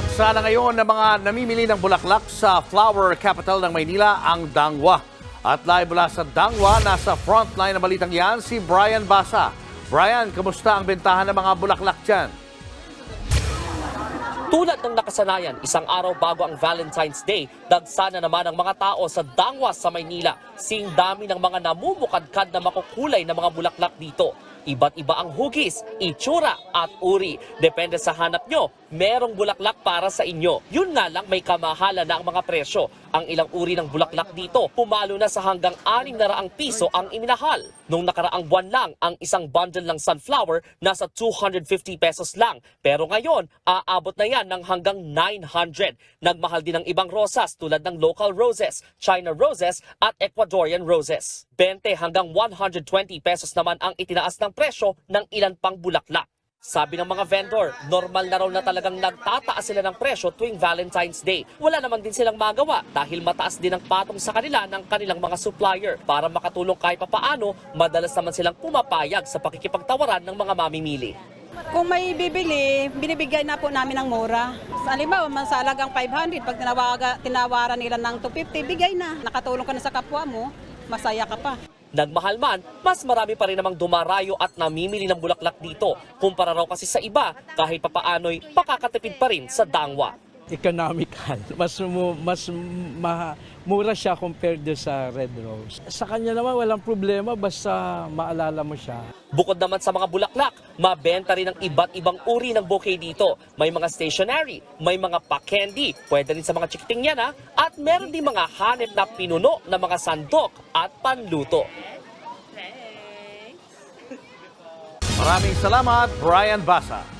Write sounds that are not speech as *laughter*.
Lansa na ngayon ng mga namimili ng bulaklak sa flower capital ng Maynila, ang Dangwa. At live mula sa Dangwa, nasa frontline ng balitang yan, si Brian Basa. Brian, kamusta ang bentahan ng mga bulaklak dyan? Tulad ng nakasanayan, isang araw bago ang Valentine's Day, dagsa na naman ang mga tao sa Dangwa sa Maynila. Sing dami ng mga namumukadkad na makukulay na mga bulaklak dito. Iba't iba ang hugis, itsura at uri. Depende sa hanap nyo, merong bulaklak para sa inyo. Yun nga lang may kamahala na ang mga presyo. Ang ilang uri ng bulaklak dito, pumalo na sa hanggang 600 piso ang iminahal. Nung nakaraang buwan lang, ang isang bundle ng sunflower nasa 250 pesos lang. Pero ngayon, aabot na yan ng hanggang 900. Nagmahal din ang ibang rosas tulad ng local roses, China roses at Ecuadorian roses. 20 hanggang 120 pesos naman ang itinaas ng presyo ng ilan pang bulaklak. Sabi ng mga vendor, normal na raw na talagang nagtataas sila ng presyo tuwing Valentine's Day. Wala naman din silang magawa dahil mataas din ang patong sa kanila ng kanilang mga supplier. Para makatulong kahit papaano, madalas naman silang pumapayag sa pakikipagtawaran ng mga mamimili. Kung may bibili, binibigay na po namin ng mura. Halimbawa, man sa alagang 500, pag tinawaga, tinawaran nila ng 250, bigay na. Nakatulong ka na sa kapwa mo, masaya ka pa. Nagmahal man, mas marami pa rin namang dumarayo at namimili ng bulaklak dito. Kumpara raw kasi sa iba, kahit papaano'y pakakatipid pa rin sa dangwa. Economical. *laughs* Mas mu- mas ma- mura siya compared do sa red rose. Sa kanya naman walang problema basta maalala mo siya. Bukod naman sa mga bulaklak, mabenta rin ang iba't ibang uri ng bouquet dito. May mga stationery, may mga pa-candy, pwede rin sa mga chikiting yan ha, at meron din mga hanep na pinuno na mga sandok at panluto. Maraming salamat, Brian Basa.